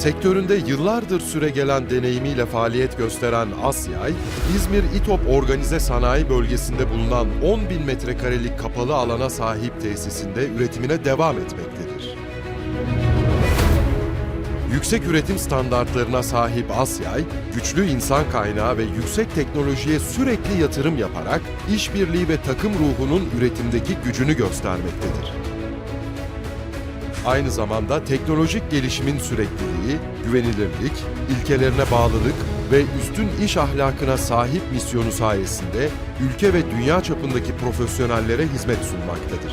Sektöründe yıllardır süre gelen deneyimiyle faaliyet gösteren Asyay, İzmir İTOP Organize Sanayi Bölgesi'nde bulunan 10 bin metrekarelik kapalı alana sahip tesisinde üretimine devam etmektedir. Yüksek üretim standartlarına sahip Asyay, güçlü insan kaynağı ve yüksek teknolojiye sürekli yatırım yaparak işbirliği ve takım ruhunun üretimdeki gücünü göstermektedir. Aynı zamanda teknolojik gelişimin sürekliliği, güvenilirlik, ilkelerine bağlılık ve üstün iş ahlakına sahip misyonu sayesinde ülke ve dünya çapındaki profesyonellere hizmet sunmaktadır.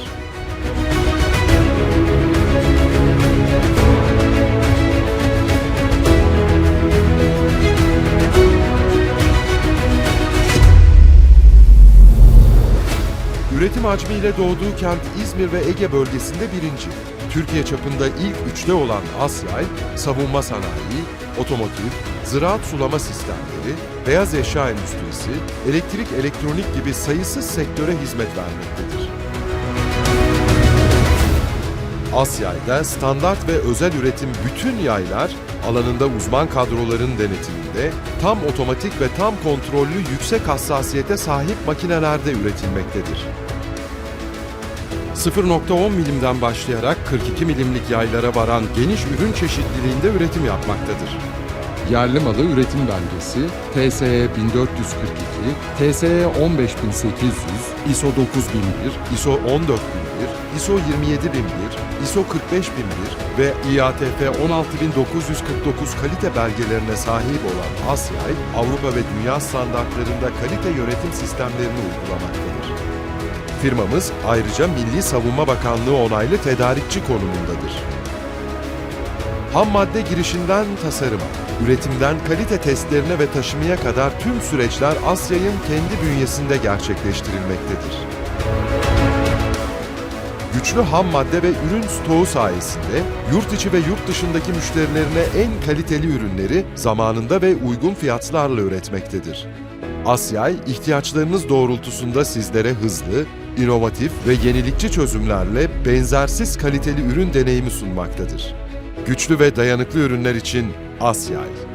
Üretim hacmiyle doğduğu kent İzmir ve Ege bölgesinde birinci. Türkiye çapında ilk üçte olan Asyay, savunma sanayi, otomotiv, ziraat sulama sistemleri, beyaz eşya endüstrisi, elektrik elektronik gibi sayısız sektöre hizmet vermektedir. Asyay'da standart ve özel üretim bütün yaylar alanında uzman kadroların denetiminde tam otomatik ve tam kontrollü yüksek hassasiyete sahip makinelerde üretilmektedir. 0.10 milimden başlayarak 42 milimlik yaylara varan geniş ürün çeşitliliğinde üretim yapmaktadır. Yerli malı üretim belgesi TSE 1442, TSE 15800, ISO 9001, ISO 14001, ISO 27001, ISO 45001 ve IATF 16949 kalite belgelerine sahip olan Asyay, Avrupa ve dünya standartlarında kalite yönetim sistemlerini uygulamaktadır. Firmamız ayrıca Milli Savunma Bakanlığı onaylı tedarikçi konumundadır. Ham madde girişinden tasarıma, üretimden kalite testlerine ve taşımaya kadar tüm süreçler Asya'nın kendi bünyesinde gerçekleştirilmektedir. Güçlü ham madde ve ürün stoğu sayesinde yurt içi ve yurt dışındaki müşterilerine en kaliteli ürünleri zamanında ve uygun fiyatlarla üretmektedir. Asyay, ihtiyaçlarınız doğrultusunda sizlere hızlı, inovatif ve yenilikçi çözümlerle benzersiz kaliteli ürün deneyimi sunmaktadır. Güçlü ve dayanıklı ürünler için Asyay.